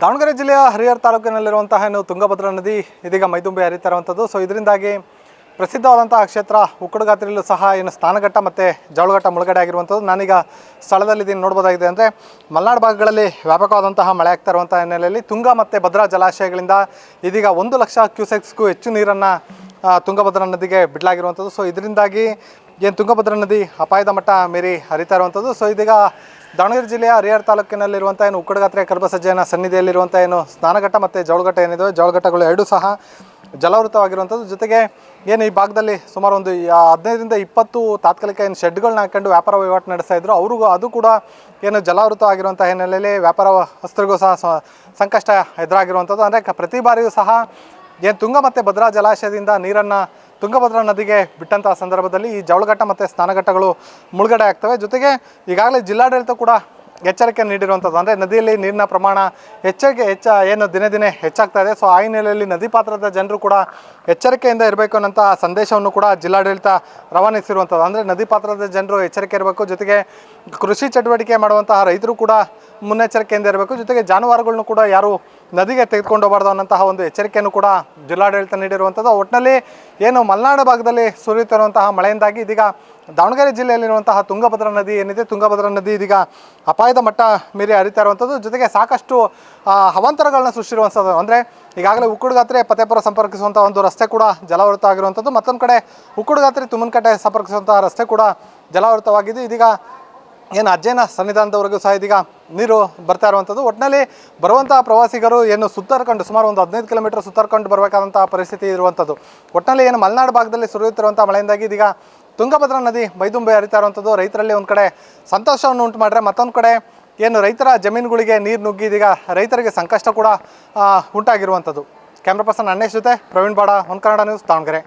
ದಾವಣಗೆರೆ ಜಿಲ್ಲೆಯ ಹರಿಹರ ತಾಲೂಕಿನಲ್ಲಿರುವಂತಹ ಏನು ತುಂಗಭದ್ರಾ ನದಿ ಇದೀಗ ಮೈದುಂಬಿ ಹರಿತಾ ಇರುವಂಥದ್ದು ಸೊ ಇದರಿಂದಾಗಿ ಪ್ರಸಿದ್ಧವಾದಂತಹ ಕ್ಷೇತ್ರ ಉಕ್ಕಡಗಾತ್ರಿಯಲ್ಲೂ ಸಹ ಏನು ಸ್ನಾನಘಟ್ಟ ಮತ್ತು ಜವಳಘಟ್ಟ ಮುಳುಗಡೆ ಆಗಿರುವಂಥದ್ದು. ನಾನೀಗ ಸ್ಥಳದಲ್ಲಿ ನೋಡ್ಬೋದಾಗಿದೆ ಅಂದರೆ ಮಲೆನಾಡು ಭಾಗಗಳಲ್ಲಿ ವ್ಯಾಪಕವಾದಂತಹ ಮಳೆ ಆಗ್ತಾ ಇರುವಂಥ ಹಿನ್ನೆಲೆಯಲ್ಲಿ ತುಂಗ ಮತ್ತು ಭದ್ರಾ ಜಲಾಶಯಗಳಿಂದ ಇದೀಗ ಒಂದು ಲಕ್ಷ ಕ್ಯೂಸೆಕ್ಸ್ಗೂ ಹೆಚ್ಚು ನೀರನ್ನು ತುಂಗಭದ್ರಾ ನದಿಗೆ ಬಿಡಲಾಗಿರುವಂಥದ್ದು. ಸೊ ಇದರಿಂದಾಗಿ ಏನು ತುಂಗಭದ್ರಾ ನದಿ ಅಪಾಯದ ಮಟ್ಟ ಮೀರಿ ಹರಿತಾ ಇರುವಂಥದ್ದು. ಸೊ ಇದೀಗ ದಾವಣಗೆರೆ ಜಿಲ್ಲೆಯ ಹರಿಹರ ತಾಲೂಕಿನಲ್ಲಿರುವಂಥ ಏನು ಉಕ್ಕಡಗಾತ್ರೆ ಕರ್ಬಸಜ್ಜನ ಸನ್ನಿಧಿಯಲ್ಲಿರುವಂಥ ಏನು ಸ್ನಾನಘಟ್ಟ ಮತ್ತು ಜವಳಘಟ್ಟ ಏನಿದೆ, ಜವಳಘಟ್ಟಗಳು ಎರಡೂ ಸಹ ಜಲಾವೃತವಾಗಿರುವಂಥದ್ದು. ಜೊತೆಗೆ ಏನು ಈ ಭಾಗದಲ್ಲಿ ಸುಮಾರು ಒಂದು ಹದಿನೈದರಿಂದ ಇಪ್ಪತ್ತು ತಾತ್ಕಾಲಿಕ ಏನು ಶೆಡ್ಗಳನ್ನ ಹಾಕೊಂಡು ವ್ಯಾಪಾರ ವಹಿವಾಟು ನಡೆಸ್ತಾ ಇದ್ರು. ಅವ್ರಿಗೂ ಅದು ಕೂಡ ಏನು ಜಲಾವೃತ ಆಗಿರುವಂಥ ಹಿನ್ನೆಲೆಯಲ್ಲಿ ವ್ಯಾಪಾರ ವಸ್ತುಗಳಿಗೂ ಸಹ ಸಂಕಷ್ಟ ಎದುರಾಗಿರುವಂಥದ್ದು. ಅಂದರೆ ಪ್ರತಿ ಬಾರಿಯೂ ಸಹ ಏನು ತುಂಗ ಮತ್ತು ಭದ್ರಾ ಜಲಾಶಯದಿಂದ ನೀರನ್ನು ತುಂಗಭದ್ರಾ ನದಿಗೆ ಬಿಟ್ಟಂತಹ ಸಂದರ್ಭದಲ್ಲಿ ಈ ಜವಳಘಟ್ಟ ಮತ್ತು ಸ್ನಾನಘಟ್ಟಗಳು ಮುಳುಗಡೆ ಆಗ್ತವೆ. ಜೊತೆಗೆ ಈಗಾಗಲೇ ಜಿಲ್ಲಾಡಳಿತ ಕೂಡ ಎಚ್ಚರಿಕೆ ನೀಡಿರುವಂಥದ್ದು ಅಂದರೆ ನದಿಯಲ್ಲಿ ನೀರಿನ ಪ್ರಮಾಣ ಹೆಚ್ಚಿಗೆ ಹೆಚ್ಚ, ಏನು ದಿನೇ ದಿನೇ ಹೆಚ್ಚಾಗ್ತಾ ಇದೆ. ಸೊ ಆ ಹಿನ್ನೆಲೆಯಲ್ಲಿ ನದಿ ಪಾತ್ರದ ಜನರು ಕೂಡ ಎಚ್ಚರಿಕೆಯಿಂದ ಇರಬೇಕು ಅನ್ನೋಂಥ ಸಂದೇಶವನ್ನು ಕೂಡ ಜಿಲ್ಲಾಡಳಿತ ರವಾನಿಸಿರುವಂಥದ್ದು ಅಂದರೆ ನದಿ ಪಾತ್ರದ ಜನರು ಎಚ್ಚರಿಕೆ ಇರಬೇಕು. ಜೊತೆಗೆ ಕೃಷಿ ಚಟುವಟಿಕೆ ಮಾಡುವಂತಹ ರೈತರು ಕೂಡ ಮುನ್ನೆಚ್ಚರಿಕೆಯಿಂದ ಇರಬೇಕು. ಜೊತೆಗೆ ಜಾನುವಾರುಗಳನ್ನು ಕೂಡ ಯಾರು ನದಿಗೆ ತೆಗೆದುಕೊಂಡು ಹೋಗಬಾರ್ದು ಅನ್ನೋಂತಹ ಒಂದು ಎಚ್ಚರಿಕೆಯನ್ನು ಕೂಡ ಜಿಲ್ಲಾಡಳಿತ ನೀಡಿರುವಂಥದ್ದು. ಒಟ್ಟಿನಲ್ಲಿ ಏನು ಮಲೆನಾಡು ಭಾಗದಲ್ಲಿ ಸುರಿಯುತ್ತಿರುವಂತಹ ಮಳೆಯಿಂದಾಗಿ ಇದೀಗ ದಾವಣಗೆರೆ ಜಿಲ್ಲೆಯಲ್ಲಿರುವಂತಹ ತುಂಗಭದ್ರಾ ನದಿ ಏನಿದೆ, ತುಂಗಭದ್ರಾ ನದಿ ಇದೀಗ ಅಪಾಯದ ಮಟ್ಟ ಮೀರಿ ಹರಿತಾ ಇರುವಂಥದ್ದು. ಜೊತೆಗೆ ಸಾಕಷ್ಟು ಹವಂತರಗಳನ್ನ ಸೃಷ್ಟಿರುವಂಥದ್ದು ಅಂದರೆ ಈಗಾಗಲೇ ಉಕ್ಕುಡುಗಾತ್ರೆ ಫತೇಪುರ ಸಂಪರ್ಕಿಸುವಂಥ ಒಂದು ರಸ್ತೆ ಕೂಡ ಜಲಾವೃತ ಆಗಿರುವಂಥದ್ದು. ಮತ್ತೊಂದು ಕಡೆ ಉಕ್ಕುಡುಗಾತ್ರೆ ತುಮ್ಮನಕಟ್ಟೆ ಸಂಪರ್ಕಿಸುವಂತಹ ರಸ್ತೆ ಕೂಡ ಜಲಾವೃತವಾಗಿದ್ದು. ಇದೀಗ ಏನು ಅಜ್ಜನ ಸನ್ನಿಧಾನದವರೆಗೂ ಸಹ ಇದೀಗ ನೀರು ಬರ್ತಾ ಇರುವಂಥದ್ದು. ಒಟ್ಟಿನಲ್ಲಿ ಬರುವಂಥ ಪ್ರವಾಸಿಗರು ಏನು ಸುತ್ತಾರ್ಕೊಂಡು ಸುಮಾರು ಒಂದು ಹದಿನೈದು ಕಿಲೋಮೀಟರ್ ಸುತ್ತಾರ್ಕೊಂಡು ಬರಬೇಕಾದಂಥ ಪರಿಸ್ಥಿತಿ ಇರುವಂಥದ್ದು. ಒಟ್ಟಿನಲ್ಲಿ ಏನು ಮಲೆನಾಡು ಭಾಗದಲ್ಲಿ ಸುರಿಯುತ್ತಿರುವಂಥ ಮಳೆಯಿಂದಾಗಿ ಇದೀಗ ತುಂಗಭದ್ರಾ ನದಿ ಮೈದುಂಬೆ ಹರಿತಾ ಇರುವಂಥದ್ದು. ರೈತರಲ್ಲಿ ಒಂದು ಕಡೆ ಸಂತೋಷವನ್ನು ಉಂಟು ಮಾಡಿದ್ರೆ ಮತ್ತೊಂದು ಕಡೆ ಏನು ರೈತರ ಜಮೀನುಗಳಿಗೆ ನೀರು ನುಗ್ಗಿ ಇದೀಗ ರೈತರಿಗೆ ಸಂಕಷ್ಟ ಕೂಡ ಉಂಟಾಗಿರುವಂಥದ್ದು. ಕ್ಯಾಮ್ರಾ ಪರ್ಸನ್ ಅಣ್ಣೇಶ್ ಜೊತೆ ಪ್ರವೀಣ್ ಬಾಡ ಒಂದು ಕನ್ನಡ ನ್ಯೂಸ್ ದಾವಣಗೆರೆ.